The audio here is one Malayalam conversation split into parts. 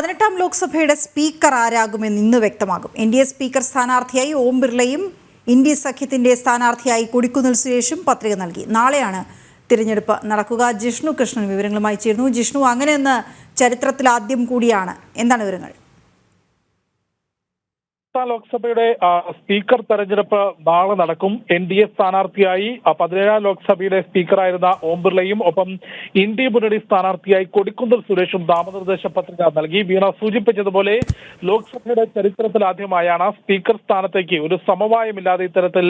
പതിനെട്ടാം ലോക്സഭയുടെ സ്പീക്കർ ആരാകുമെന്ന് ഇന്ന് വ്യക്തമാകും. എൻ ഡി എ സ്പീക്കർ സ്ഥാനാർത്ഥിയായി ഓം ബിർളയും ഇന്ത്യ സഖ്യത്തിന്റെ സ്ഥാനാർത്ഥിയായി കൊടിക്കുന്നിൽ സുരേഷും പത്രിക നൽകി. നാളെയാണ് തിരഞ്ഞെടുപ്പ് നടക്കുക. ജിഷ്ണു കൃഷ്ണൻ വിവരങ്ങളുമായി ചേരുന്നു. ജിഷ്ണു അങ്ങനെയെന്ന് ചരിത്രത്തിൽ ആദ്യം കൂടിയാണ്. എന്താണ് വിവരങ്ങൾ? ലോക്സഭയുടെ സ്പീക്കർ തെരഞ്ഞെടുപ്പ് നാളെ നടക്കും. എൻ ഡി എ സ്ഥാനാർത്ഥിയായി പതിനേഴാം ലോക്സഭയുടെ സ്പീക്കറായിരുന്ന ഓം ബിർളയും ഒപ്പം ഇന്ത്യ മുന്നണി സ്ഥാനാർത്ഥിയായി കൊടിക്കുന്തൽ സുരേഷും നാമനിർദ്ദേശ പത്രിക നൽകി. വീണ സൂചിപ്പിച്ചതുപോലെ ലോക്സഭയുടെ ചരിത്രത്തിൽ ആദ്യമായാണ് സ്പീക്കർ സ്ഥാനത്തേക്ക് ഒരു സമവായമില്ലാതെ ഇത്തരത്തിൽ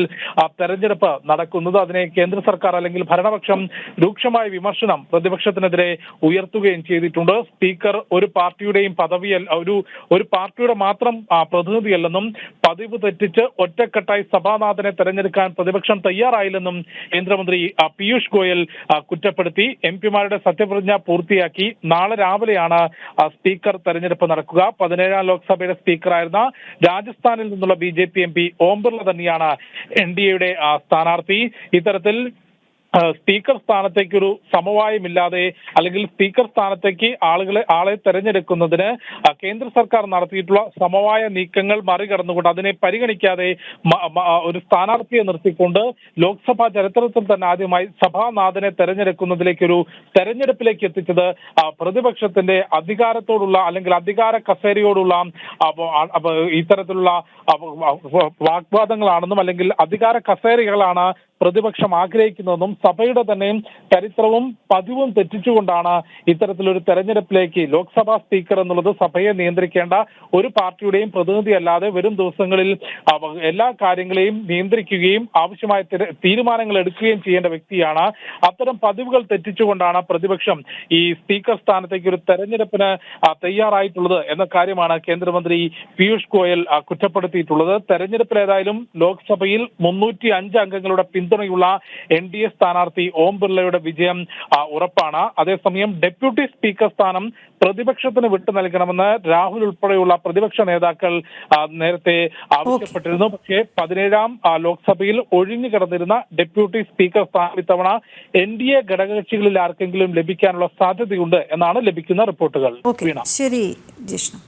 തെരഞ്ഞെടുപ്പ് നടക്കുന്നത്. അതിനെ കേന്ദ്ര സർക്കാർ അല്ലെങ്കിൽ ഭരണപക്ഷം രൂക്ഷമായ വിമർശനം പ്രതിപക്ഷത്തിനെതിരെ ഉയർത്തുകയും ചെയ്തിട്ടുണ്ട്. സ്പീക്കർ ഒരു പാർട്ടിയുടെയും പദവിയല്ല ഒരു ഒരു പാർട്ടിയുടെ മാത്രം ആ, പ്രതിനിധിയല്ലെന്നും പതിവ് തെറ്റിച്ച് ഒറ്റക്കെട്ടായി സഭാനാഥനെ തെരഞ്ഞെടുക്കാൻ പ്രതിപക്ഷം തയ്യാറായില്ലെന്നും കേന്ദ്രമന്ത്രി പീയൂഷ് ഗോയൽ കുറ്റപ്പെടുത്തി. എം പിമാരുടെ സത്യപ്രതിജ്ഞ പൂർത്തിയാക്കി. നാളെ രാവിലെയാണ് സ്പീക്കർ തെരഞ്ഞെടുപ്പ് നടക്കുക. പതിനേഴാം ലോക്സഭയുടെ സ്പീക്കറായിരുന്ന രാജസ്ഥാനിൽ നിന്നുള്ള B J P M P Om Birla തന്നെയാണ് എൻ ഡി എയുടെ സ്ഥാനാർത്ഥി. ഇത്തരത്തിൽ സ്പീക്കർ സ്ഥാനത്തേക്കൊരു സമവായമില്ലാതെ അല്ലെങ്കിൽ സ്പീക്കർ സ്ഥാനത്തേക്ക് ആളുകളെ ആളെ തെരഞ്ഞെടുക്കുന്നതിന് കേന്ദ്ര സർക്കാർ നടത്തിയിട്ടുള്ള സമവായ നീക്കങ്ങൾ മറികടന്നുകൊണ്ട് അതിനെ പരിഗണിക്കാതെ ഒരു സ്ഥാനാർത്ഥിയെ നിർത്തിക്കൊണ്ട് ലോക്സഭാ ചരിത്രത്തിൽ തന്നെ ആദ്യമായി സഭാനാഥനെ തെരഞ്ഞെടുക്കുന്നതിലേക്ക് ഒരു തെരഞ്ഞെടുപ്പിലേക്ക് എത്തിച്ചത് പ്രതിപക്ഷത്തിന്റെ അധികാരത്തോടുള്ള അല്ലെങ്കിൽ അധികാര കസേരയോടുള്ള ഇത്തരത്തിലുള്ള വാഗ്വാദങ്ങളാണെന്നും അല്ലെങ്കിൽ അധികാര കസേരകളാണ് പ്രതിപക്ഷം ആഗ്രഹിക്കുന്നതെന്നും സഭയുടെ തന്നെ ചരിത്രവും പതിവും തെറ്റിച്ചുകൊണ്ടാണ് ഇത്തരത്തിലൊരു തെരഞ്ഞെടുപ്പിലേക്ക് ലോക്സഭാ സ്പീക്കർ എന്നുള്ളത് സഭയെ നിയന്ത്രിക്കേണ്ട ഒരു പാർട്ടിയുടെയും പ്രതിനിധി അല്ലാതെ വരും ദിവസങ്ങളിൽ എല്ലാ കാര്യങ്ങളെയും നിയന്ത്രിക്കുകയും ആവശ്യമായ തീരുമാനങ്ങൾ എടുക്കുകയും ചെയ്യേണ്ട വ്യക്തിയാണ്. അത്തരം പതിവുകൾ തെറ്റിച്ചുകൊണ്ടാണ് പ്രതിപക്ഷം ഈ സ്പീക്കർ സ്ഥാനത്തേക്ക് ഒരു തെരഞ്ഞെടുപ്പിന് തയ്യാറായിട്ടുള്ളത് എന്ന കാര്യമാണ് കേന്ദ്രമന്ത്രി പീയൂഷ് ഗോയൽ കുറ്റപ്പെടുത്തിയിട്ടുള്ളത്. തെരഞ്ഞെടുപ്പിൽ ഏതായാലും ലോക്സഭയിൽ മുന്നൂറ്റി അഞ്ച് അംഗങ്ങളുടെ പിന്തുണയുള്ള എൻ ഡി എ സ്ഥാനാർത്ഥി ഓം ബിർളയുടെ വിജയം ഉറപ്പാണ്. അതേസമയം ഡെപ്യൂട്ടി സ്പീക്കർ സ്ഥാനം പ്രതിപക്ഷത്തിന് വിട്ടു നൽകണമെന്ന് രാഹുൽ ഉൾപ്പെടെയുള്ള പ്രതിപക്ഷ നേതാക്കൾ നേരത്തെ ആവശ്യപ്പെട്ടിരുന്നു. പക്ഷേ പതിനേഴാം ലോക്സഭയിൽ ഒഴിഞ്ഞു കിടന്നിരുന്ന ഡെപ്യൂട്ടി സ്പീക്കർ സ്ഥാനം ഇത്തവണ എൻ ഡി എ ഘടകകക്ഷികളിൽ ആർക്കെങ്കിലും ലഭിക്കാനുള്ള സാധ്യതയുണ്ട് എന്നാണ് ലഭിക്കുന്ന റിപ്പോർട്ടുകൾ. ശരി ജിഷ്ണു.